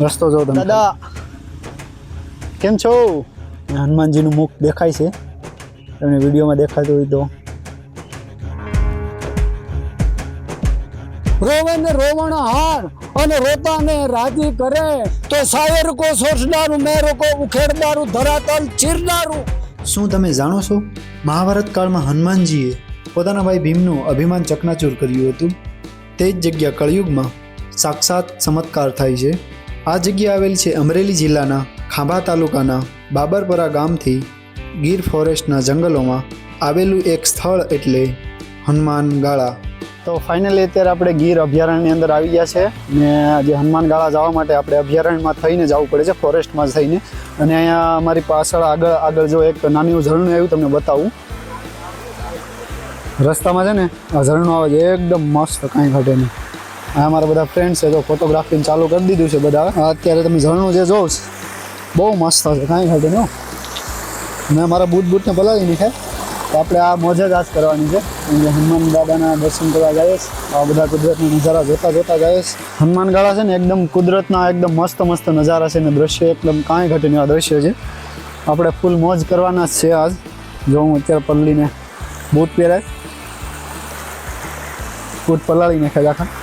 રસ્તો જો તમે. દાદા કેમ છો? હનુમાનજીનું મુખ દેખાય છે. તમને વિડીયોમાં દેખાતું હોય તો. રોવન રોવણ હાર અને રોતાને રાજી કરે તો સાયર કો સોચનારું મેરો કો ઉખેડનારું ધરાતલ ચીરનારું. શું તમે જાણો છો? મહાભારત કાળમાં હનુમાનજીએ પોતાના ભાઈ ભીમનું અભિમાન ચકનાચૂર કર્યું હતું. તે જ જગ્યા કળિયુગમાં સાક્ષાત ચમત્કાર થાય છે. આ જગ્યા આવેલ છે અમરેલી જિલ્લાના ખાંભા તાલુકાના બાબરપરા ગામથી ગીર ફોરેસ્ટના જંગલોમાં આવેલું એક સ્થળ એટલે હનુમાન ગાળા. તો ફાઇનલી અત્યારે આપણે ગીર અભયારણ્યની અંદર આવી ગયા છે ને આજે હનુમાન ગાળા જવા માટે આપણે અભયારણ્યમાં થઈને જવું પડે છે, ફોરેસ્ટમાં થઈને. અને અહીંયા અમારી પાછળ આગળ આગળ જો એક નાનું ઝરણું આવ્યું તમને બતાવું. રસ્તામાં છે ને, આ ઝરણું આવે છે, એકદમ મસ્ત, કાંઈ ઘટે નહીં. આ મારા બધા ફ્રેન્ડ છે, તો ફોટોગ્રાફી ચાલુ કરી દીધું છે બધા. અત્યારે તમે ઝરણું જે જોઉં બહુ મસ્ત છે, કાંઈ ઘટે નહીં મેં મારા બૂટ બૂટને પલાળી નાખ્યા તો આપણે આ મોજ જ આજ કરવાની છે. હનુમાન દાદાના દર્શન કરવા જઈએ આ બધા કુદરતના નજારા જોતા જોતા જઈએ હનુમાન ગાળા છે ને એકદમ કુદરતના, એકદમ મસ્ત મસ્ત નજારા છે ને દ્રશ્ય એકદમ કાંઈ ઘટે નહીં આ દ્રશ્ય છે. આપણે ફૂલ મોજ કરવાના જ છે આજ. જો હું અત્યારે પલ્લીને બૂટ પહેરાય. બૂટ પલાળી નાખ્યા આખા.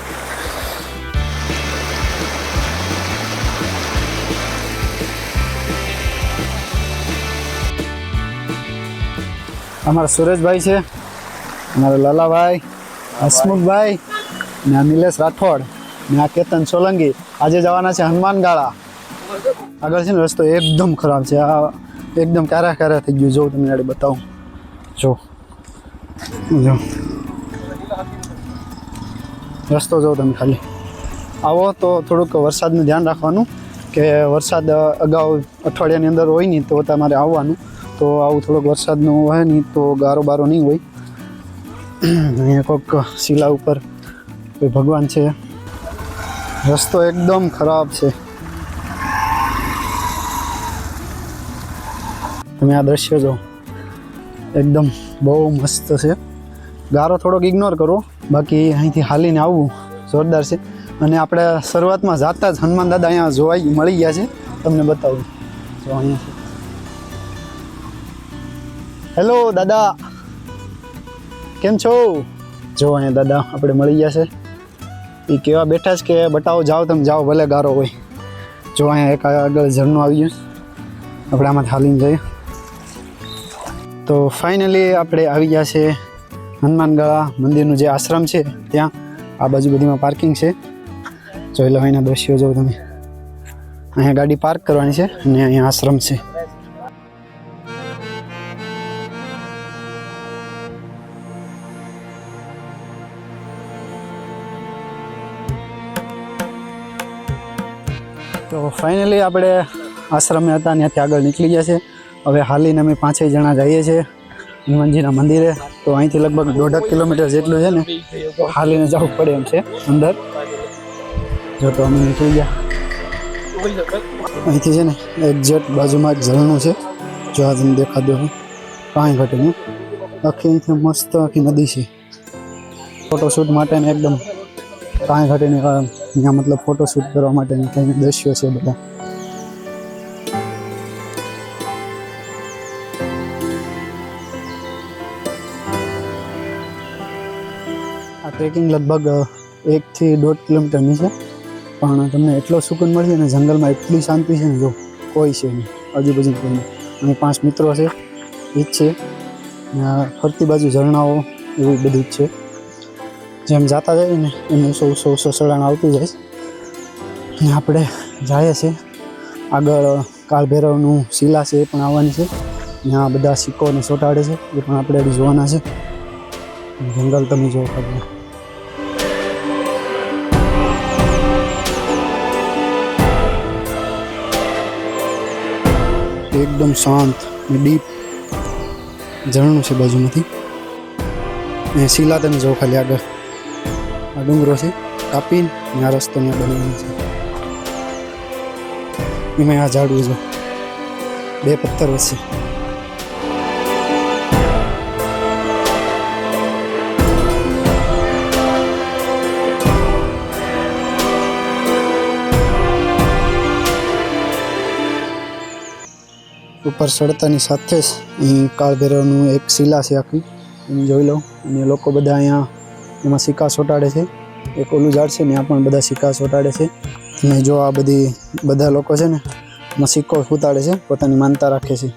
અમારા સુરેશભાઈ છે, અમારા લાલાભાઈ, હસમુખભાઈ ને આ નિલેશ રાઠોડ ને આ કેતન સોલંકી. આજે જવાના છે હનુમાન ગાળા આગળ છે ને રસ્તો એકદમ ખરાબ છે, આ એકદમ કારા કારા થઈ ગયું. જો તમને આડે બતાવું. જો. જો. રસ્તો જો તમે ખાલી. આવો તો થોડુંક વરસાદનું ધ્યાન રાખવાનું કે વરસાદ અગાઉ અઠવાડિયાની અંદર હોય નહીં તો તમારે આવવાનું. તો આવું થોડોક વરસાદનું હોય નહીં તો ગારો બારો નહીં હોય. અહીંયા કોઈક શિલા ઉપર કોઈ ભગવાન છે. રસ્તો એકદમ ખરાબ છે. તમે આ દ્રશ્ય જો. એકદમ બહુ મસ્ત છે. ગારો થોડોક ઇગ્નોર કરો. બાકી અહીંથી હાલીને આવવું જોરદાર છે. અને આપણે શરૂઆતમાં જાતા જ હનુમાન દાદા અહીંયા જોવાઈ મળી ગયા છે. તમને બતાવું. જો અહીંયા હેલો દાદા કેમ છો? જો અહીંયા દાદા, આપણે મળી ગયા છે. એ કેવા બેઠા છે કે બતાવો, જાઓ તમે, જાઓ, ભલે ગારો હોય. જો અહીંયા એક આગળ ઝરણું આવી ગયું આપણે આમાં હાલીને જઈએ. તો ફાઇનલી આપણે આવી ગયા છે હનુમાનગાળા મંદિરનું જે આશ્રમ છે, ત્યાં. આ બાજુ બધીમાં પાર્કિંગ છે. જોઈ લો અહીંના દ્રશ્યો, જો તમે. અહીંયા ગાડી પાર્ક કરવાની છે અને અહીંયા આશ્રમ છે. તો ફાઇનલી આપણે આશ્રમે હતા ત્યાંથી આગળ નીકળી ગયા છે. હવે હાલીને અમે પાંચેય જણા જઈએ છીએ હનુમાનજીના મંદિરે. તો અહીંથી લગભગ દોઢ કિલોમીટર જેટલું છે ને, હાલીને જવું પડે એમ છે અંદર. જો તો અમે નીકળી ગયા. અહીંથી છે ને એક્ઝેક્ટ બાજુમાં જ ઝરણું છે. જો આ તમને દેખાતું હોય કાંઈ ઘટે નહીં. આખી અહીંથી મસ્ત આખી નદી છે. ફોટોશૂટ માટે ને એકદમ કાંઈ ઘટે નહીં. અહીંયા મતલબ ફોટોશૂટ કરવા માટે કંઈ દ્રશ્યો છે બધા? આ ટ્રેકિંગ લગભગ એકથી દોઢ કિલોમીટરની છે પણ તમને એટલો સુકૂન મળશે ને જંગલમાં એટલી શાંતિ છે ને જો, કોઈ છે નહીં, આજુબાજુ કોઈ નહીં. અને પાંચ મિત્રો છે એ જ છે. ફરતી બાજુ ઝરણાઓ, એવું બધું જ છે. જેમ જતા જઈએ ને એમ સૌ સૌ ઉસો સળાણ આવતું જાય ને આપણે જઈએ છીએ. આગળ કાળભૈરવનું શિલા છે એ પણ આવવાની છે. ત્યાં બધા સિક્કોને ચોંટાડે છે. એ પણ આપણે જોવાના છે. જંગલ તમે જોવો ખાલી. એકદમ શાંત ને ડીપ. ઝરણું છે બાજુમાંથી. ને શિલા તમે જો ખાલી આગળ. આ ડુંગરો છે કાપીને આ રસ્તો ને બનાવવાનો છે એમાં આ ઝાડવું છે બે પથ્થર વચ્ચે ઉપર ચડતાની સાથે જ અહીં કાળભેરવનું એક શિલા છે આખી જોઈ લઉં અને લોકો બધા અહીંયા એમાં સિક્કા ચોંટાડે છે. એક ઓલું ઝાડ છે ત્યાં પણ બધા સિક્કા ચોંટાડે છે. અને જો આ બધી, બધા લોકો છે ને, એમાં સિક્કો ઉતાડે છે, પોતાની માનતા રાખે છે.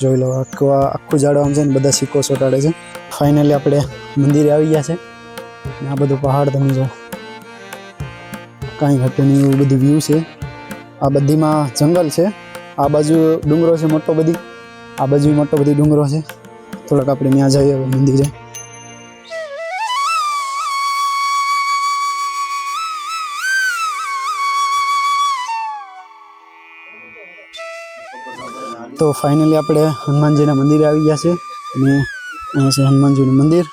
જોઈ લો, આખું આખું ઝાડ આમ છે ને, બધા સિક્કો ચોંટાડે છે. ફાઇનલી આપણે મંદિરે આવી ગયા છે. અને આ બધું પહાડ તમે જો કાંઈ ઘટે નહીં, એવું બધું વ્યૂ છે. આ બધીમાં જંગલ છે. આ બાજુ ડુંગરો છે મોટો બધી. આ બાજુ મોટો બધી ડુંગરો છે. થોડાક આપણે ત્યાં જઈએ મંદિરે. તો ફાઇનલી આપણે હનુમાનજીના મંદિરે આવી ગયા છે. અને અહીંયા છે હનુમાનજીનું મંદિર.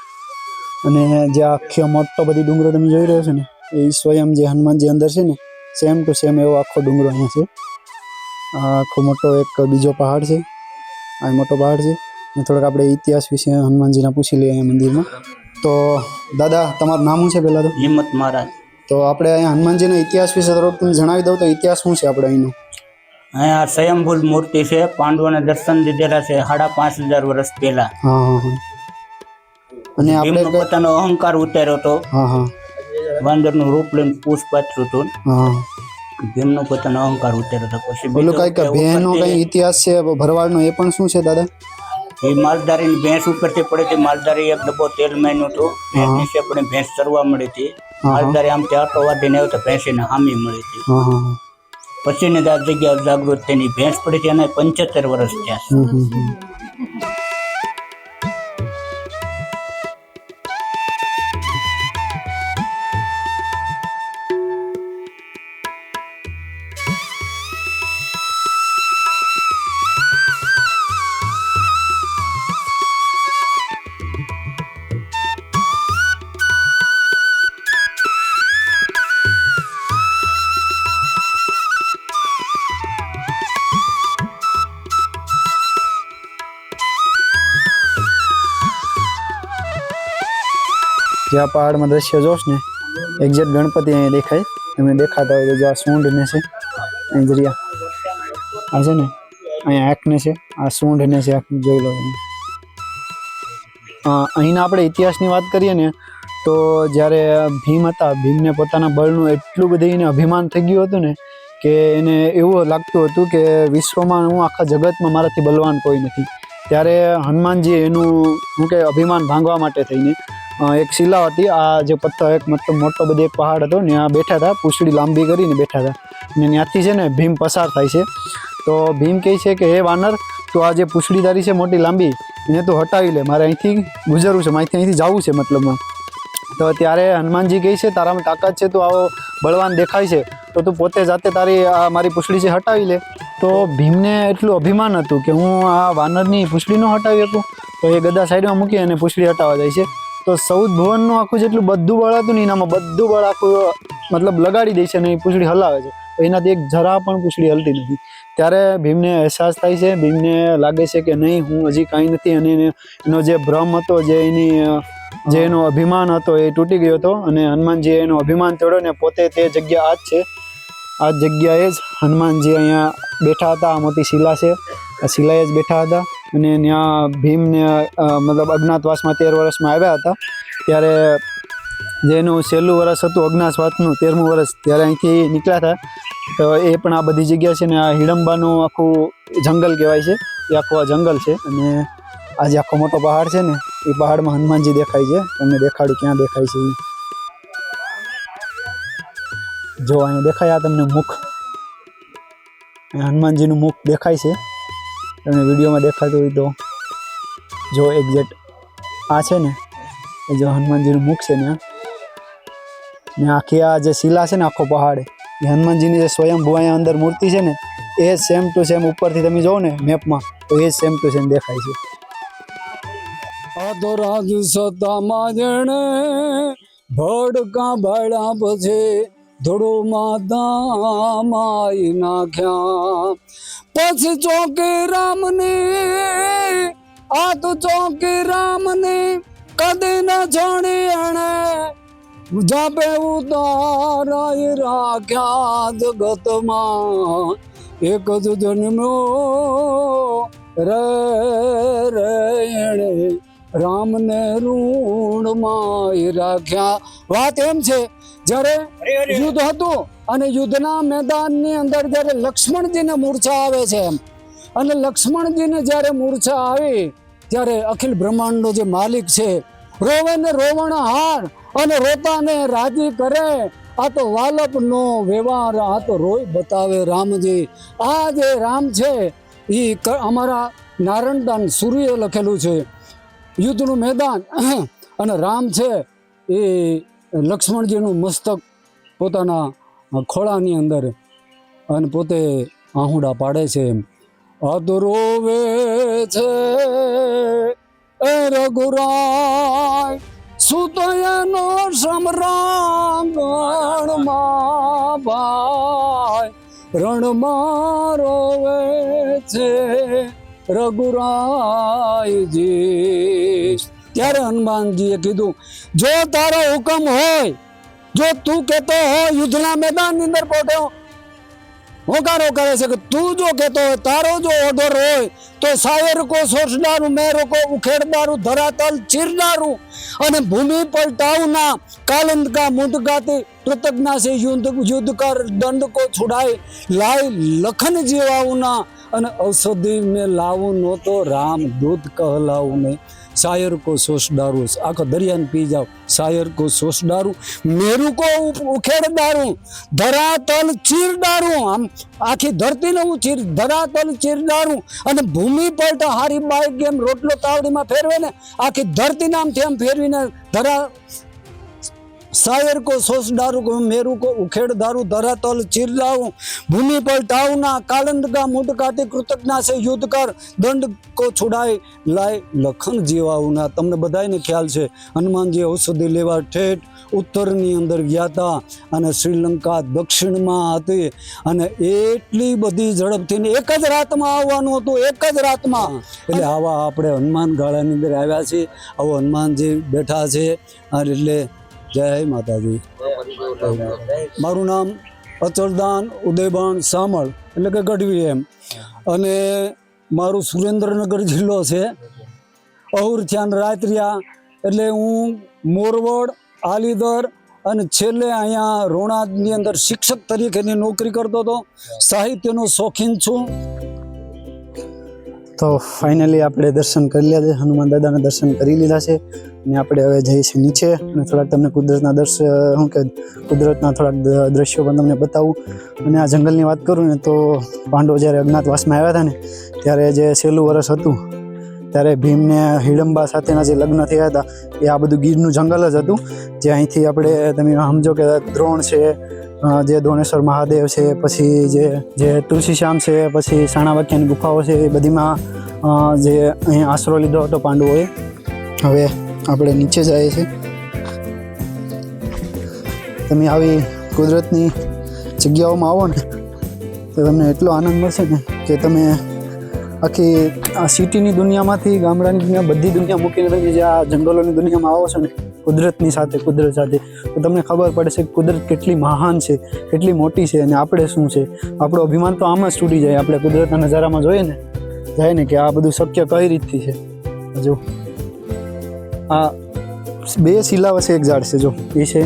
અને જે આખો મોટો બધી ડુંગરો તમે જોઈ રહ્યો છો ને એ સ્વયં જે હનુમાનજી અંદર છે ને સેમ ટુ સેમ એવો આખો ડુંગરો અહીંયા છે. આખો મોટો એક બીજો પહાડ છે. આ મોટો પહાડ છે. અને થોડોક આપણે ઇતિહાસ વિશે હનુમાનજીના પૂછી લઈએ અહીંયા મંદિરમાં. તો દાદા તમારું નામ શું છે પહેલાં તો? હિંમત મહારાજ. તો આપણે અહીંયા હનુમાનજીના ઇતિહાસ વિશે થોડોક તમે જણાવી દઉં તો ઇતિહાસ શું છે આપણે અહીંનો? અહીંયા સ્વયંભૂલ મૂર્તિ છે પાંડવોને દર્શન દીધેલા છે સાડા પાંચ હજાર વર્ષ પહેલા. અને આપણે પોતાનો અહંકાર ઉતાર્યો હતો. વાંદરનું રૂપ લઈને પૂછ પાથર્યું હતું. ભીમનો પોતાનો અહંકાર ઉતાર્યો હતો. પછી બોલો કઈ કે કઈ ઇતિહાસ છે ભરવાડનો એ પણ શું છે દાદા? એ માલધારીની ભેંસ ઉપરથી પડી હતી. માલધારી એક ડબ્બો તેલ માન્યું હતું. ભેંસ નીચે પણ ભેંસ ચરવા મળી હતી. માલધારી માલધારી આમથી આટો વાઢીને આવ્યો તો ભેંસીને હામી મળી હતી. પછીની દાદ જગ્યા જાગૃત થઈને ભેંસ પડી છે અને પંચોતેર વર્ષ થયા જે પહાડમાં દ્રશ્ય જોશ ને એક્ઝેક્ટ ગણપતિ અહીંયા દેખાય. એમને દેખાતા હોય જે આ સૂંઢ ને છે, અહીં જરિયા આ છે ને, અહીંયા આંખને છે, આ સૂંઢ ને છે, આંખ જોઈ લો અહીંના આપણે ઇતિહાસની વાત કરીએ ને, તો જ્યારે ભીમ હતા, ભીમને પોતાના બળનું એટલું બધું એને અભિમાન થઈ ગયું હતું ને, કે એને એવું લાગતું હતું કે વિશ્વમાં હું આખા જગતમાં મારાથી બલવાન કોઈ નથી. ત્યારે હનુમાનજી એનું, શું કે, અભિમાન ભાંગવા માટે થઈને એક શિલા હતી. આ જે પથ્થર એક મતલબ મોટો બધો એક પહાડ હતો ત્યાં બેઠા હતા, પૂંછડી લાંબી કરીને બેઠા હતા. અને ત્યાંથી છે ને ભીમ પસાર થાય છે. તો ભીમ કહે છે કે, હે વાનર, તો આ જે પૂછડી તારી છે મોટી લાંબી, એને તું હટાવી લે. મારે અહીંથી ગુજરવું છે. મારે અહીંથી જવું છે મતલબમાં. તો ત્યારે હનુમાનજી કહે છે, તારામાં તાકાત છે, તું આવો બળવાન દેખાય છે. તો તું પોતે જાતે તારી, આ મારી પૂછડી છે હટાવી લે. તો ભીમને એટલું અભિમાન હતું કે, હું આ વાનરની પૂછડી ન હટાવી શકું? તો એ ગદા સાઈડમાં મૂકી અને પૂછડી હટાવવા જાય છે. તો સૌદ ભુવનનું આખું જેટલું બધું બળ હતું ને એનામાં બધું બળ આખું મતલબ લગાડી દે છે અને એ પૂંછડી હલાવે છે. એનાથી એક જરા પણ પૂંછડી હલતી નથી. ત્યારે ભીમને અહેસાસ થાય છે ભીમને લાગે છે કે નહીં હું હજી કાંઈ નથી અને એને એનો જે ભ્રમ હતો જે એની જે એનો અભિમાન હતો એ તૂટી ગયો હતો અને હનુમાનજીએ એનો અભિમાન તોડ્યો ને પોતે તે જગ્યા આ જ છે. આ જગ્યાએ જ હનુમાનજી અહીંયા બેઠા હતા આ મોટી શિલા છે. આ શિલાએ જ બેઠા હતા. અને ત્યાં ભીમને મતલબ અજ્ઞાતવાસમાં તેર વર્ષમાં આવ્યા હતા. ત્યારે જેનું છેલ્લું વર્ષ હતું અજ્ઞાતવાસનું, તેરમું વર્ષ ત્યારે અહીંથી નીકળ્યા હતા. તો એ પણ આ બધી જગ્યા છે ને, આ હિડમ્બાનું આખું જંગલ કહેવાય છે. એ આખું આ જંગલ છે અને આ જે આખો મોટો પહાડ છે ને, એ પહાડમાં હનુમાનજી દેખાય છે. તમને દેખાડું ક્યાં દેખાય છે. જો અહીંયા દેખાય આ તમને મુખ. હનુમાનજીનું મુખ દેખાય છે. તમને વિડીયોમાં દેખાતું હોય તો જો એક્ઝેક્ટ આ છે ને, એ જો હનુમાનજીનું મુખ છે ને ને આખી આ જે શિલા છે ને, આખો પહાડ, એ હનુમાનજીની જે સ્વયંભૂ અહીંયા અંદર મૂર્તિ છે ને, એ સેમ ટુ સેમ ઉપરથી તમે જોવો ને મેપમાં તો એ સેમ ટુ સેમ દેખાય છે. અધરાજ સતામાં જણે ભડકા ભાડ્યા પછી ધૂળુમાં દામાઈ નાખ્યા. પછી ચોકી રામને આ તો ચોકી રામને કદી ન જાણે અણે જાપે ઉતારાય રાખ્યા જગતમાં એક જ જન્મ્યો રે રે એણે. રામને ઋણમાં રાખ્યા. વાત એમ છે જ્યારે યુદ્ધ હતું અને યુદ્ધના મેદાનની અંદર જ્યારે લક્ષ્મણજીને મૂર્છા આવે છે એમ અને લક્ષ્મણજીને જ્યારે મૂર્છા આવી, ત્યારે અખિલ બ્રહ્માંડનો જે માલિક છે, રોવે ને રોવણ હાર, અને રોતાને રાજી કરે. આ તો વાલપનો વ્યવહાર, આ તો રોય બતાવે રામજી. આ જે રામ છે એ અમારા નારણદાન સૂર્યએ લખેલું છે. યુદ્ધનું મેદાન, અને રામ છે, એ લક્ષ્મણજીનું મસ્તક પોતાના ખોળાની અંદર અને પોતે આહુડા પાડે છે એમ. અધરોવે છે એ રઘુરાય સુતયનો સમરાંગણમાં ભાઈ. રણમાં રોવે છે રઘુરાયજી ત્યારે હનુમાનજીએ કીધું, જો તારો હુકમ હોય જો તું કહેતો હો, યુદ્ધના મેદાનની અંદર પોતે હોકારો કરે છે કે તું જો કહેતો હોય, તારો જો ઓર્ડર હોય, તો સાવે રૂકો સોસનારું મેં રોકો ઉખેડનારું ધરાતલ ચીરનારું અને ભૂમિ પલટાવના કાલંદકા મુંદકાથી કૃતજ્ઞા છે, યુદ્ધ યુદ્ધ કર, દંડ કો છુડાય, લાય લખન જેવાઉના અને ઔષધિ મેં લાવું, નહોતો રામ દૂધ કહલાવું નહીં. શાયર કો સોસ દારૂ આખો દરિયાને પી જાઓ. શાયર કો સોસ દારૂ. મેરુ કો ઉખેડ દારૂ. ધરાતલ ચીર ડારું આમ આખી ધરતીને હું ચીર, ધરાતલ ચીર ડારું અને ભૂમિ પલટ હારી બાઈક એમ રોટલો તાવડીમાં ફેરવે ને, આખી ધરતીને આમ ફેરવીને ધરા શાયર કો સોસ દારૂ કો મેરું કો ઉખેડ દારૂ ધરાતલ ચિરલાઉં ભૂમિ પર ટાવના કાલંદ કા મુંડ કાતે કૃતજ્ઞા છે યુદ્ધ કર દંડ કો છુડાય લાય લખન જીવાઉના તમને બધાયને ખ્યાલ છે હનુમાનજી ઔષધિ લેવા ઠેઠ ઉત્તરની અંદર ગયા હતા અને શ્રીલંકા દક્ષિણમાં હતી અને એટલી બધી ઝડપથી ને એક જ રાતમાં આવવાનું હતું એક જ રાતમાં. એટલે આવા આપણે હનુમાન ગાળાની અંદર આવ્યા છીએ. આવો હનુમાનજી બેઠા છે એટલે જય માતાજી. મારું નામ અચરદાન ઉદયબાન સામળ, એટલે કે ગઢવી એમ. અને મારું સુરેન્દ્રનગર જિલ્લો છે અહુરથ્યાન રાત્રિયા, એટલે હું મોરવડ, આલીદર અને છેલ્લે અહીંયા રોણાની અંદર શિક્ષક તરીકેની નોકરી કરતો હતો. સાહિત્યનો શોખીન છું. તો ફાઇનલી આપણે દર્શન કરી લીધા છે. હનુમાન દાદાના દર્શન કરી લીધા છે. અને આપણે હવે જઈએ છીએ નીચે. અને થોડાક તમને કુદરતના દર્શ, શું કે, કુદરતના થોડાક દ્રશ્યો પણ તમને બતાવું. અને આ જંગલની વાત કરું ને તો પાંડવો જ્યારે અજ્ઞાતવાસમાં આવ્યા હતા ને, ત્યારે જે છેલ્લું વર્ષ હતું, ત્યારે ભીમને હિડંબા સાથેના જે લગ્ન થયા હતા, એ આ બધું ગીરનું જંગલ જ હતું. જે અહીંથી આપણે, તમે સમજો કે દ્રોણ છે જે દોણેશ્વર મહાદેવ છે, પછી જે જે તુલસીશ્યામ છે, પછી સાણાવાક્યાની ગુફાઓ છે, એ બધીમાં જે અહીં આશરો લીધો હતો પાંડવોએ. હવે આપણે નીચે જઈએ છીએ. તમે આવી કુદરતની જગ્યાઓમાં આવો ને, તો તમને એટલો આનંદ મળશે ને કે તમે આખી આ સિટીની દુનિયામાંથી, ગામડાની દુનિયા, બધી દુનિયા મૂકીને તમે જે આ જંગલોની દુનિયામાં આવો છો ને કુદરતની સાથે કુદરત સાથે. તો તમને ખબર પડે કે કુદરત કેટલી મહાન છે, કેટલી મોટી છે અને આપણે શું છે? આપણું અભિમાન તો આમાં જ તૂટી જાય, આપણે કુદરતના નજારામાં જોઈએ ને, જાય ને કે આ બધું શક્ય કઈ રીતથી છે? જો. આ બે શિલા વચ્ચે એક ઝાડ છે, જો. એ છે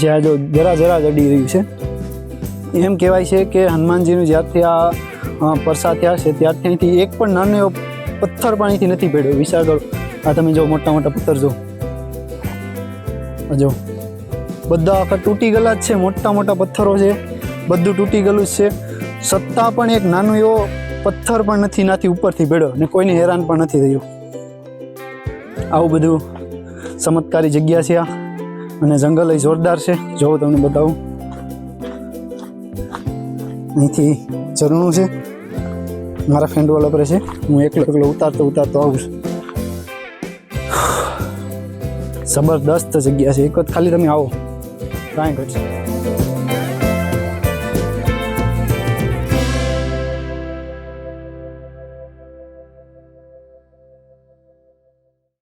જે આ જો જરા જરા જડી રહ્યું છે. એમ કહેવાય છે કે હનુમાનજીનું જ્યારથી આ પરસા થયા છે, ત્યારથી અહીંથી એક પણ નાનો એવો પથ્થર પાણીથી નથી ભેડ્યો વિશાળ આ તમે જો મોટા મોટા પથ્થર જો. જો, બધા આખા તૂટી ગયેલા જ છે, મોટા મોટા પથ્થરો છે, બધું તૂટી ગયેલું જ છે. સત્તા પણ એક નાનો એવો પથ્થર પણ નથી, નાથી ઉપરથી ભેડ્યો ને કોઈને હેરાન પણ નથી થયું. આવું બધું ચમત્કારી જગ્યા છે આ, અને જંગલ એ જોરદાર છે. જોવો તમને બતાવું. અહીંથી ઝરણું છે. મારા ફ્રેન્ડ વાળા પર છે. હું એકલો એકલો ઉતારતો ઉતારતો આવું છું. જબરદસ્ત જગ્યા છે એક વખત ખાલી તમે આવો કાંઈ ઘટશે